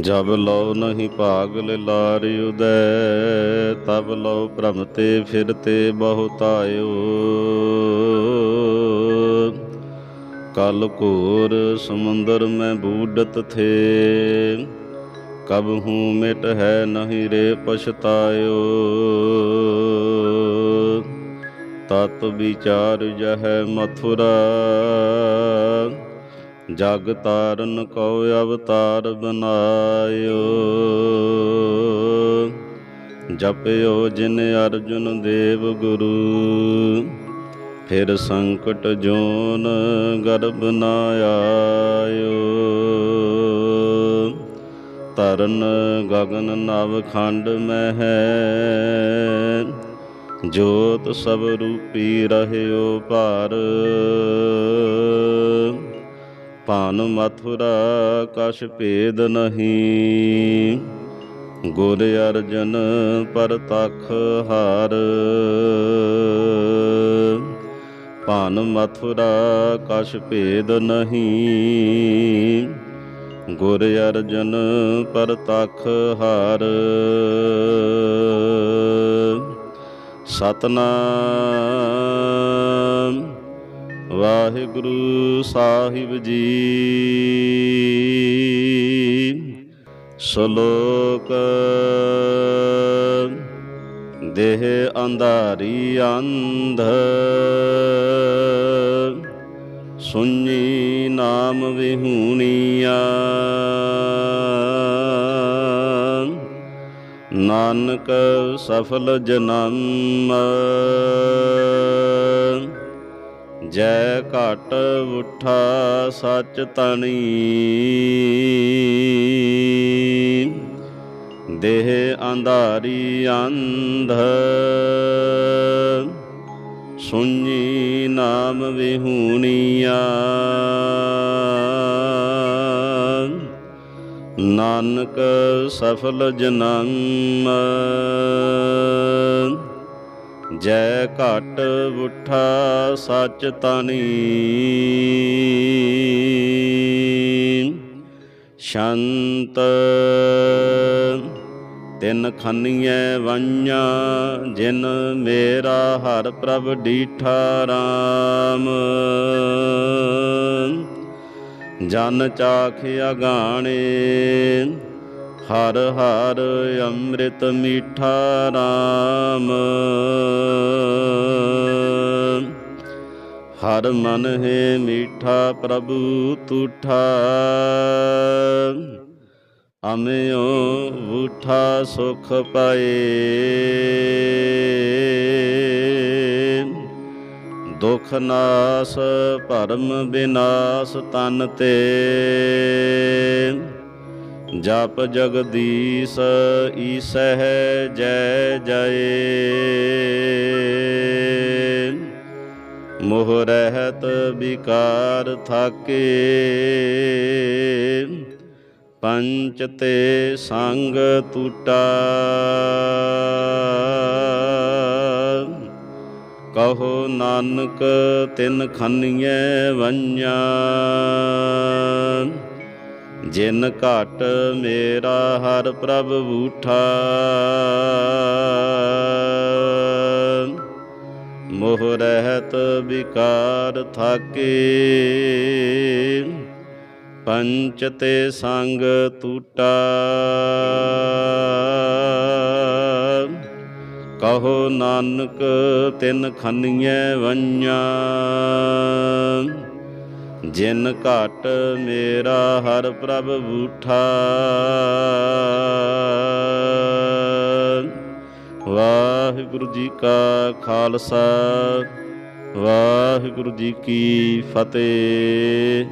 ਜਬ ਲਉ ਨਹੀਂ ਭਾਗ ਲਿਲਾਰਿ ਉਦੈ, ਤਬ ਲਉ ਭ੍ਰਮ ਤੇ ਫਿਰਤੇ ਬਹੁਤ ਆਇਓ। ਕਲ ਘੋਰ ਸਮੁੰਦਰ ਮੈਂ ਬੂਡਤ ਥੇ, ਕਬ ਹੂੰ ਮਿਟ ਹੈ ਨਹੀਂ ਰੇ ਪਛਤਾਇਓ। ਤਤ ਵਿਚਾਰ ਜਹ ਮਥੁਰਾ ਜਗ ਤਾਰਨ ਕੋ ਅਵਤਾਰ ਬਨਾਇਓ। ਜਪਿਓ ਜਿਨ ਅਰਜੁਨ ਦੇਵ ਗੁਰੂ। ਫਿਰ ਸੰਕਟ ਜੋਨ ਗਰਭ ਨਾ ਆਇਓ। ਤਰਨ ਗਗਨ ਨਵ ਖੰਡ ਮਹਿ। ਹੈ ਜੋਤ ਸਭ ਰੂਪੀ ਰਹਿਓ ਭਾਰ। ਭਾਨ ਮਥੁਰਾ ਕਛ ਭੇਦ ਨਹੀਂ। ਗੁਰ ਅਰਜਨ ਪਰਤਖ ਹਾਰ। ਭਾਨ ਮਥੁਰਾ ਕਛ ਭੇਦ ਨਹੀਂ। ਗੁਰ ਅਰਜਨ ਪਰਤਖ ਹਾਰ। ਸਤਨਾਮ ਵਾਹਿਗੁਰੂ ਸਾਹਿਬ ਜੀ। ਸ਼ਲੋਕ ਦੇਹ ਅੰਧਾਰੀ ਅੰਧ ਸੁਣੀ ਨਾਮ ਵਿਹੂਣੀਆ। ਨਾਨਕ ਸਫਲ ਜਨਮ ਜੈ ਘਟ ਉਠਾ ਸੱਚ ਤਣੀ। ਦੇਹ ਅੰਧਾਰੀ ਅੰਧ ਸੁਣੀ ਨਾਮ ਵਿਹੂਣੀਆ। ਨਾਨਕ ਸਫਲ ਜਨਮ ਜੈ ਘਟ ਉਠਾ ਸਚ ਤਨੀ। ਸ਼ੰਤ ਤਿੰਨ ਖੰਨੀਐ ਵੰਨਿਆ, ਜਿਨ ਮੇਰਾ ਹਰ ਪ੍ਰਭ ਡੀਠਾ ਰਾਮ। ਜਨ ਚਾਖਿਆ ਗਾਣੇ ਹਰ ਹਰ ਅੰਮ੍ਰਿਤ ਮੀਠਾ ਰਾਮ। ਹਰ ਮਨ ਹੈ ਮੀਠਾ ਪ੍ਰਭੂ ਤੂਠਾ। ਅਮਿਓ ਉਠਾ ਸੁਖ ਪਾਏ। ਦੁਖ ਨਾਸ ਭਰਮ ਬਿਨਾਸ ਤਨ ਤੇ। ਜਪ ਜਗਦੀਸ਼ ਈਸਹਿ ਜੈ ਜੈ ਮੋਹ ਰਹਿਤ ਵਿਕਾਰ ਥਾਕੇ। ਪੰਚ ਤੇ ਸੰਗ ਟੂਟਾ ਕਹੋ ਨਾਨਕ ਤਿਨ ਖੰਨੀਐ ਵੰਨਿਆ ਜਿਨ ਘਟ ਮੇਰਾ ਹਰ ਪ੍ਰਭ ਬੂਠਾ। ਮੋਹ ਰਹਿਤ ਵਿਕਾਰ ਥਾਕੇ। ਪੰਚ ਤੇ ਸੰਗ ਟੂਟਾ ਕਹੋ ਨਾਨਕ ਤਿੰਨ ਖੰਨੀਆਂ ਵੰਨਿਆ। ਜਿਨ ਘਟ ਮੇਰਾ ਹਰ ਪ੍ਰਭ ਬੂਠਾ। ਵਾਹਿਗੁਰੂ ਜੀ ਕਾ ਖਾਲਸਾ ਵਾਹਿਗੁਰੂ ਜੀ ਕੀ ਫਤਿਹ।